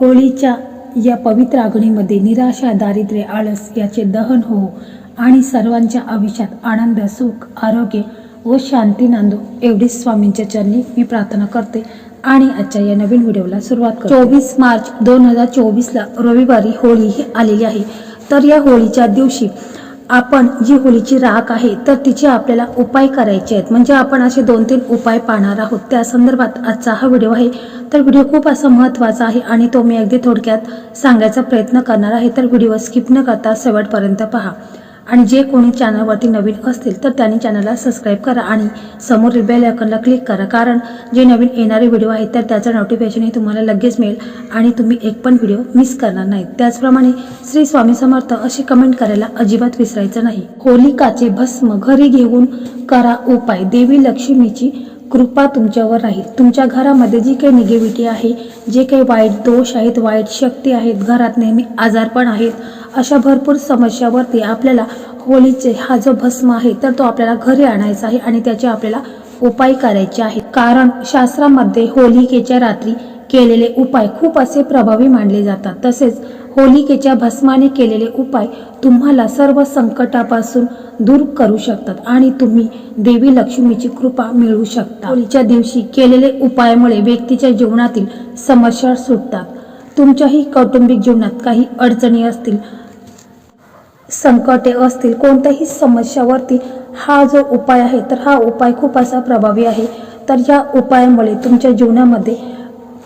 होळीच्या या पवित्र अग्नीमध्ये निराशा दारिद्र्य आळस याचे दहन हो आणि सर्वांच्या आयुष्यात आनंद सुख आरोग्य व शांती नांदो एवढीच स्वामींच्या चरणी मी प्रार्थना करते आणि आजच्या या नवीन व्हिडिओला सुरुवात करते. चोवीस मार्च दोन हजार चोवीसला रविवारी होळी ही आलेली आहे. तर या होळीच्या दिवशी आपण जी होळीची राख आहे तर तिचे आपल्याला उपाय करायचे आहेत. म्हणजे आपण असे दोन तीन उपाय पाहणार आहोत. त्या संदर्भात आजचा हा व्हिडिओ आहे. तर व्हिडिओ खूप असा महत्त्वाचा आहे आणि तो मी अगदी थोडक्यात सांगायचा प्रयत्न करणार आहे. तर व्हिडिओ स्किप न करता शेवटपर्यंत पहा. आणि जे कोणी चॅनलवरती नवीन असतील तर त्यांनी चॅनलला सबस्क्राईब करा आणि समोरील बेल आयकॉनला क्लिक करा. कारण जे नवीन येणारे व्हिडिओ आहेत तर त्याचं नोटिफिकेशनही तुम्हाला लगेच मिळेल आणि तुम्ही एक पण व्हिडिओ मिस करणार नाही. त्याचप्रमाणे श्री स्वामी समर्थ अशी कमेंट करायला अजिबात विसरायचं नाही. होलिकाचे भस्म घरी घेऊन करा उपाय. देवी लक्ष्मीची कृपा तुमच्यावर राहील. तुमच्या घरामध्ये जी काही निगेटिव्हिटी आहे जे काही वाईट दोष आहेत वाईट शक्ती आहेत घरात नेहमी आजारपण आहेत अशा भरपूर समस्यावरती आपल्याला होळीचे हा जो भस्म आहे तर तो आपल्याला घरी आणायचा आहे आणि त्याचे आपल्याला उपाय करायचे आहे कारण शास्त्रामध्ये होलिकेच्या रात्री केलेले उपाय खूप असे प्रभावी मानले जातात. तसेच होलिकेच्या भस्माने केलेले उपाय तुम्हाला सर्व संकटापासून दूर करू शकतात आणि तुम्ही देवी लक्ष्मीची कृपा मिळवू शकता. होलीच्या दिवशी केलेले उपायामुळे व्यक्तीच्या जीवनातील समस्या सुटतात. तुमच्याही कौटुंबिक जीवनात काही अडचणी असतील संकटे असतील कोणत्याही समस्यावरती हा जो उपाय आहे तर हा उपाय खूप असा प्रभावी आहे. तर या उपायामुळे तुमच्या जीवनामध्ये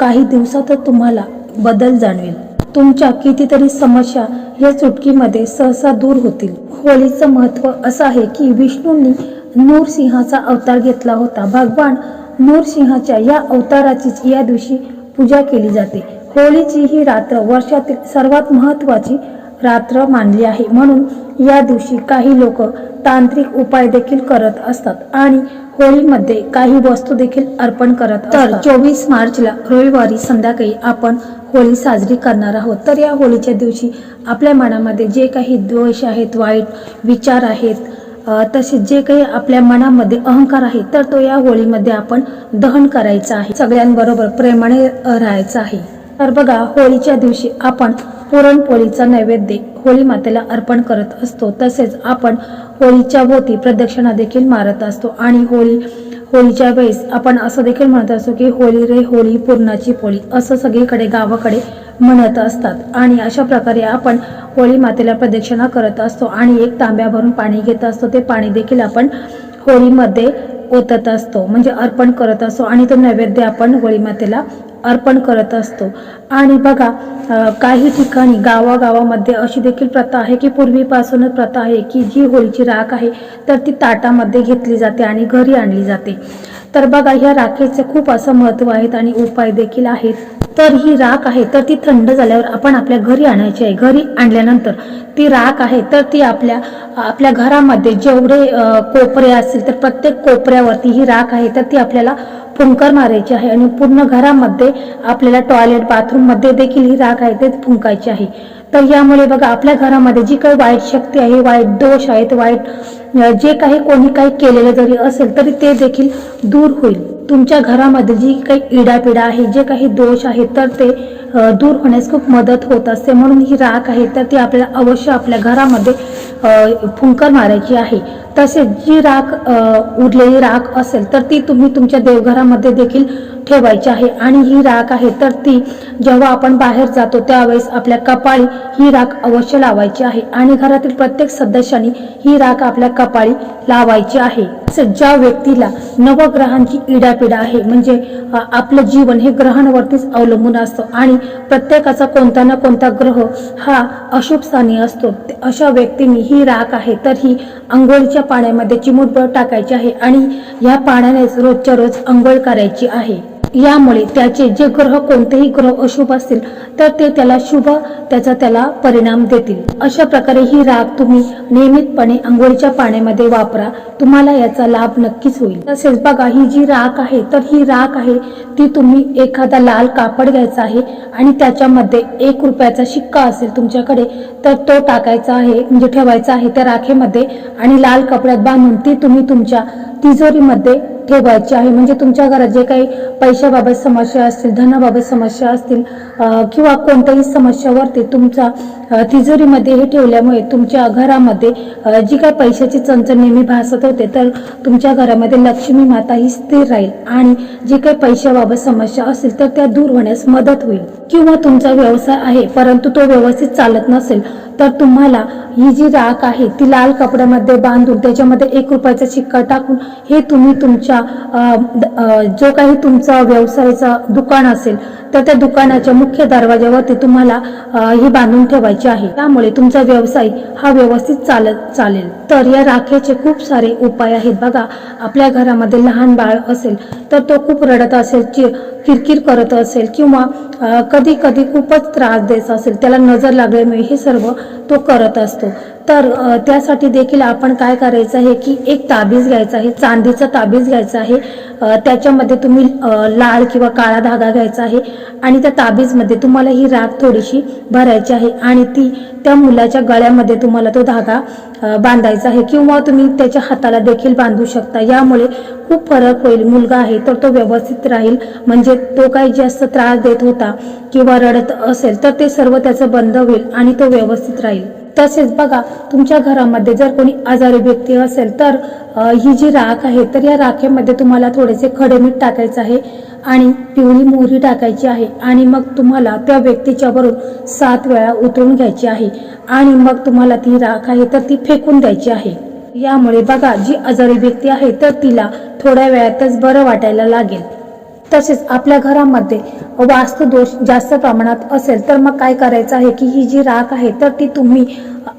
काही दिवसातच तुम्हाला बदल जाणवेल. तुमच्या कितीतरी समस्या या चुटकीमध्ये सहसा दूर होतील. होळीचं महत्त्व असं आहे की विष्णूंनी नूरसिंहाचा अवतार घेतला होता. भगवान नूरसिंहाच्या या अवताराचीच या दिवशी पूजा केली जाते. होळीची ही रात्र वर्षातील सर्वात महत्वाची रात्र मानली आहे. म्हणून या दिवशी काही लोक तांत्रिक उपाय देखील करत असतात आणि होळीमध्ये काही वस्तू देखील अर्पण करत तर चोवीस मार्चला रविवारी संध्याकाळी आपण होळी साजरी करणार आहोत. तर या होळीच्या दिवशी आपल्या मनामध्ये जे काही द्वेष आहेत वाईट विचार आहेत तसेच जे काही आपल्या मनामध्ये अहंकार आहे तर तो या होळीमध्ये आपण दहन करायचा आहे. सगळ्यांबरोबर प्रेमाने राहायचं आहे. तर बघा होळीच्या दिवशी आपण पुरणपोळीचा नैवेद्य होळी मातेला अर्पण करत असतो. तसेच आपण होळीच्या भोवती प्रदक्षिणा देखील मारत असतो. आणि होळी होळीच्या वेळेस आपण असं देखील म्हणत असतो की होळी रे होळी पूर्णाची पोळी असं सगळीकडे गावाकडे म्हणत असतात. आणि अशा प्रकारे आपण होळी मातेला प्रदक्षिणा करत असतो. आणि एक तांब्या भरून पाणी घेत असतो. ते पाणी देखील आपण होळीमध्ये ओतत असतो. म्हणजे अर्पण करत असतो आणि तो नैवेद्य आपण वळीमातेला अर्पण करत असतो. आणि बघा काही ठिकाणी गावागावामध्ये अशी देखील प्रथा आहे की पूर्वीपासूनच प्रथा आहे की जी होळीची राख आहे तर ती ताटामध्ये घेतली जाते आणि घरी आणली जाते. तर बघा ह्या राखेचे खूप असं महत्त्व आहेत आणि उपाय देखील आहेत. तर ही राख आहे तर ती थंड झाल्यावर आपण आपल्या घरी आणायची आहे. घरी आणल्यानंतर ती राख आहे तर ती आपल्या आपल्या घरामध्ये जेवढे कोपरे असतील तर प्रत्येक कोपऱ्यावरती ही राख आहे तर ती आपल्याला फुंकर मारायची आहे आणि पूर्ण घरामध्ये आपल्याला टॉयलेट बाथरूममध्ये देखील ही राख आहे ते फुंकायची आहे. तर यामुळे बघा आपल्या घरामध्ये जी काही वाईट शक्ती आहे वाईट दोष आहेत वाईट जे काही कोणी काही केलेलं जरी असेल तरी ते देखील दूर होईल. तुमच्या घरामध्ये जी काही इडापिडा आहे जे काही दोष आहेत तर ते दूर होण्यास खूप मदत होत असते. म्हणून ही राख आहे तर ती आपल्याला अवश्य आपल्या घरामध्ये फुंकर मारायची आहे. तसेच जी राख उरलेली राख असेल तर ती तुम्ही तुमच्या देवघरामध्ये देखील ठेवायची आहे. आणि ही राख आहे तर ती जेव्हा आपण बाहेर जातो त्यावेळेस आपल्या कपाळी ही राख अवश्य लावायची आहे. आणि घरातील प्रत्येक सदस्याने ही राख आपल्या कपाळी लावायची आहे. तसेच ज्या व्यक्तीला नवग्रहांची इडापिडा आहे म्हणजे आपलं जीवन हे ग्रहांवरतीच अवलंबून असतं आणि प्रत्येकाचा कोणता ना कोणता ग्रह हा अशुभ स्थानी असतो अशा व्यक्तींनी ही राख आहे तर ही आंघोळीच्या पाण्यामध्ये चिमूटभर टाकायची आहे आणि या पाण्यानेच रोजच्या रोज अंघोळ करायची आहे. यामुळे त्याचे जे ग्रह कोणतेही ग्रह अशुभ असतील तर ते त्याला शुभ त्याचा त्याला परिणाम देतील. अशा प्रकारे ही राख तुम्ही नियमितपणे आंघोळीच्या पाण्यामध्ये वापरा. तुम्हाला याचा लाभ नक्कीच होईल. तसेच बघा ही जी राख आहे तर ही राख आहे ती तुम्ही एखादा लाल कापड घ्यायचा आहे आणि त्याच्यामध्ये एक रुपयाचा शिक्का असेल तुमच्याकडे तर तो टाकायचा आहे म्हणजे ठेवायचा आहे त्या राखेमध्ये आणि लाल कपड्यात बांधून ती तुम्ही तुमच्या तिजोरीमध्ये ठेवायची आहे. म्हणजे तुमच्या घरात जे काही पैशाबाबत समस्या असतील धनाबाबत समस्या असतील किंवा कोणत्याही समस्यावरती तुमचा तिजोरीमध्ये हे ठेवल्यामुळे तुमच्या घरामध्ये जी काही पैशाची चणचण नेहमी भासत होते तर तुमच्या घरामध्ये लक्ष्मी माता ही स्थिर राहील आणि जी काही पैशाबाबत समस्या असतील तर त्या दूर होण्यास मदत होईल. किंवा तुमचा व्यवसाय आहे परंतु तो व्यवस्थित चालत नसेल तर तुम्हाला ही जी राख आहे ती लाल कपड्यामध्ये बांधून त्याच्यामध्ये एक रुपयाचा शिक्का टाकून हे तुम्ही तुमच्या जो काही तुमचा व्यवसायाचा दुकान असेल तर त्या दुकानाच्या मुख्य दरवाज्यावरती तुम्हाला ही बांधून ठेवायची आहे. त्यामुळे तुमचा व्यवसाय हा व्यवस्थित चालत चालेल. तर या राखेचे खूप सारे उपाय आहेत. बघा आपल्या घरामध्ये लहान बाळ असेल तर तो खूप रडत असेल चि किरकिर करत असेल किंवा कधी कधी खूपच त्रास देत असेल त्याला नजर लागल्यामुळे हे सर्व तो करत असतो. तर त्यासाठी देखील आपण काय करायचं आहे की एक ताबीज घ्यायचा आहे चांदीचा ताबीज घ्यायचा आहे. त्याच्यामध्ये तुम्ही लाल किंवा काळा धागा घ्यायचा आहे आणि त्या ताबीजमध्ये तुम्हाला ही राख थोडीशी भरायची आहे आणि ती त्या मुलाच्या गळ्यामध्ये तुम्हाला तो धागा बांधायचा आहे किंवा तुम्ही त्याच्या हाताला देखील बांधू शकता. यामुळे खूप फरक होईल. मुलगा आहे तर तो व्यवस्थित राहील. म्हणजे तो काही जास्त त्रास देत होता किंवा रडत असेल तर ते सर्व त्याचं बंद होईल आणि तो व्यवस्थित राहील. तसेच बघा तुमच्या घरामध्ये जर कोणी आजारी व्यक्ती असेल तर ही जी राख आहे तर या राखेमध्ये तुम्हाला थोडेसे खडे मीठ टाकायचं आहे आणि पिवळी मोहरी टाकायची आहे आणि मग तुम्हाला त्या व्यक्तीच्यावरून सात वेळा उतरून घ्यायची आहे आणि मग तुम्हाला ती राख आहे तर ती फेकून द्यायची आहे. यामुळे बघा जी आजारी व्यक्ती आहे तर तिला थोड्या वेळातच बरं वाटायला लागेल. तसेच आपल्या घरामध्ये वास्तुदोष जास्त प्रमाणात असेल तर मग काय करायचं आहे की ही जी राख आहे तर ती तुम्ही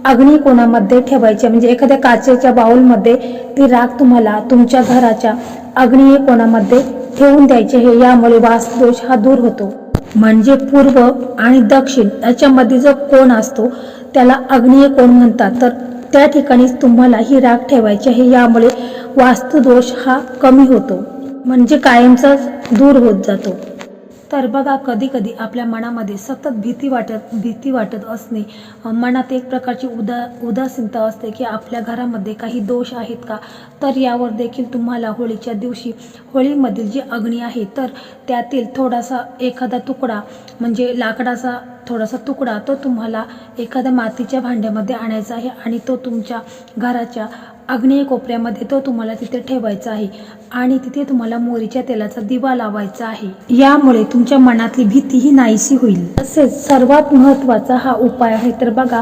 अग्नी कोणामध्ये ठेवायची आहे. म्हणजे एखाद्या काचेच्या बाउलमध्ये ती राख तुम्हाला तुमच्या घराच्या अग्निय कोणामध्ये ठेवून द्यायची आहे? यामुळे वास्तुदोष हा दूर होतो. म्हणजे पूर्व आणि दक्षिण याच्यामध्ये जो कोण असतो त्याला अग्निय कोण म्हणतात? तर त्या ठिकाणीच तुम्हाला ही राख ठेवायची आहे. यामुळे वास्तुदोष हा कमी होतो. म्हणजे कायमचाच दूर होत जातो. तर बघा कधी कधी आपल्या मनामध्ये सतत भीती वाटत भीती वाटत असणे मनात एक प्रकारची उदा उदासीनता असते की आपल्या घरामध्ये काही दोष आहेत का? तर यावर देखील तुम्हाला होळीच्या दिवशी होळीमधील जी अग्नी आहे तर त्यातील थोडासा एखादा तुकडा म्हणजे लाकडाचा थोडासा तुकडा तो तुम्हाला एखाद्या मातीच्या भांड्यामध्ये आणायचा आहे आणि तो तुमच्या घराच्या आग्नेय कोपऱ्यामध्ये तो तुम्हाला तिथे ठेवायचा आहे आणि तिथे तुम्हाला मोरीच्या तेलाचा दिवा लावायचा आहे. यामुळे तुमच्या मनातली भीती ही नाहीशी होईल. तसेच सर्वात महत्त्वाचा हा उपाय आहे तर बघा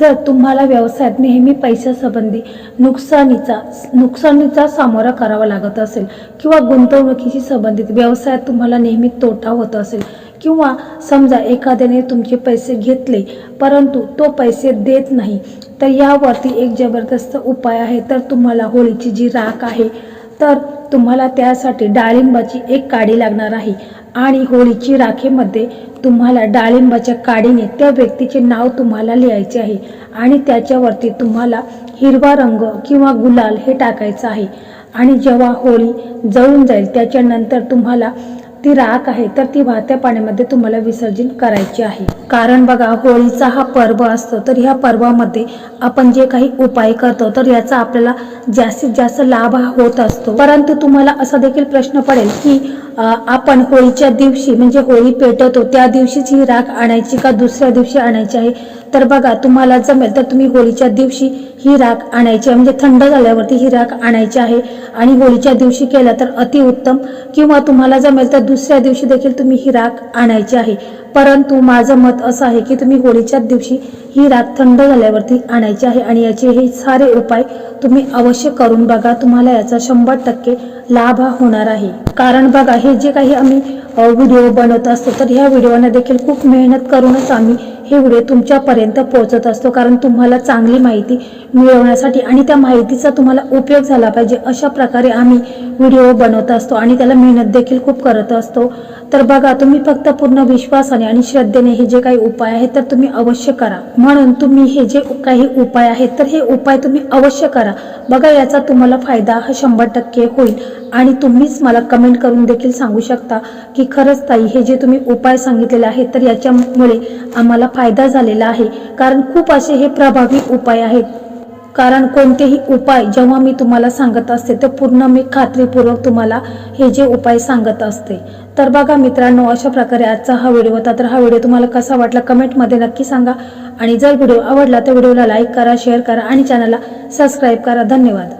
जर तुम्हाला व्यवसायात नेहमी पैशासंबंधी नुकसानीचा नुकसानीचा सामोरा करावा लागत असेल किंवा गुंतवणुकीशी संबंधित व्यवसायात तुम्हाला नेहमी तोटा होत असेल किंवा समजा एखाद्याने तुमचे पैसे घेतले परंतु तो पैसे देत नाही तर यावरती एक जबरदस्त उपाय आहे. तर तुम्हाला होळीची जी राख आहे तर तुम्हाला त्यासाठी डाळिंबाची एक काडी लागणार आहे. आणि होळीची राखेमध्ये तुम्हाला डाळिंबाच्या काडीने त्या व्यक्तीचे नाव तुम्हाला लिहायचे आहे. आणि त्याच्यावरती तुम्हाला हिरवा रंग किंवा गुलाल हे टाकायचं आहे. आणि जेव्हा होळी जळून जाईल त्याच्यानंतर तुम्हाला ती राख आहे तर ती वाहत्या पाण्यामध्ये तुम्हाला विसर्जन करायची आहे. कारण बघा होळीचा हा पर्व असतो तर ह्या पर्वामध्ये आपण जे काही उपाय करतो तर याचा आपल्याला जास्तीत जास्त लाभ हा होत असतो. परंतु तुम्हाला असा देखील प्रश्न पडेल की आपण होळीच्या दिवशी म्हणजे होळी पेटवतो त्या दिवशीच ही राख आणायची का दुसऱ्या दिवशी आणायची आहे? तर बघा तुम्हाला जमेल तर तुम्ही होळीच्या दिवशी ही राख आणायची आहे. म्हणजे थंड झाल्यावरती ही राख आणायची आहे. आणि होळीच्या दिवशी केला तर अतिउत्तम किंवा तुम्हाला जमेल तर दुसऱ्या दिवशी देखील तुम्ही ही राख आणायची आहे. परंतु माझं मत असं आहे की तुम्ही होळीच्याच दिवशी ही राख थंड झाल्यावरती आणायची आहे. आणि याचे हे सारे उपाय तुम्ही अवश्य करून बघा. तुम्हाला याचा शंभर टक्के लाभ हा होणार आहे. कारण बघा हे जे काही आम्ही व्हिडिओ बनवत असतो तर ह्या व्हिडिओना देखील खूप मेहनत करूनच आम्ही हे व्हिडिओ तुमच्यापर्यंत पोहोचत असतो. कारण तुम्हाला चांगली माहिती मिळवण्यासाठी आणि त्या माहितीचा तुम्हाला उपयोग झाला पाहिजे अशा प्रकारे आम्ही व्हिडिओ बनवत असतो आणि त्याला मेहनत देखील खूप करत असतो. तर बघा तुम्ही फक्त पूर्ण विश्वासाने आणि श्रद्धेने हे जे काही उपाय आहेत तर तुम्ही अवश्य करा. म्हणून तुम्ही हे जे काही उपाय आहेत तर हे उपाय तुम्ही अवश्य करा. बघा याचा तुम्हाला फायदा हा शंभर टक्के होईल. आणि तुम्हीच मला कमेंट करून देखील सांगू शकता की खरंच ताई हे जे तुम्ही उपाय सांगितलेले आहेत तर याच्यामुळे आम्हाला फायदा झालेला आहे. कारण खूप असे हे प्रभावी उपाय आहेत. कारण कोणतेही उपाय जेव्हा मी तुम्हाला सांगत असते तर पूर्ण मी खात्रीपूर्वक तुम्हाला हे जे उपाय सांगत असते. तर बघा मित्रांनो अशा प्रकारे आजचा हा व्हिडिओ होता. तर हा व्हिडिओ तुम्हाला कसा वाटला कमेंटमध्ये नक्की सांगा. आणि जर व्हिडिओ आवडला तर व्हिडिओला लाईक करा शेअर करा आणि चॅनलला सबस्क्राईब करा. धन्यवाद.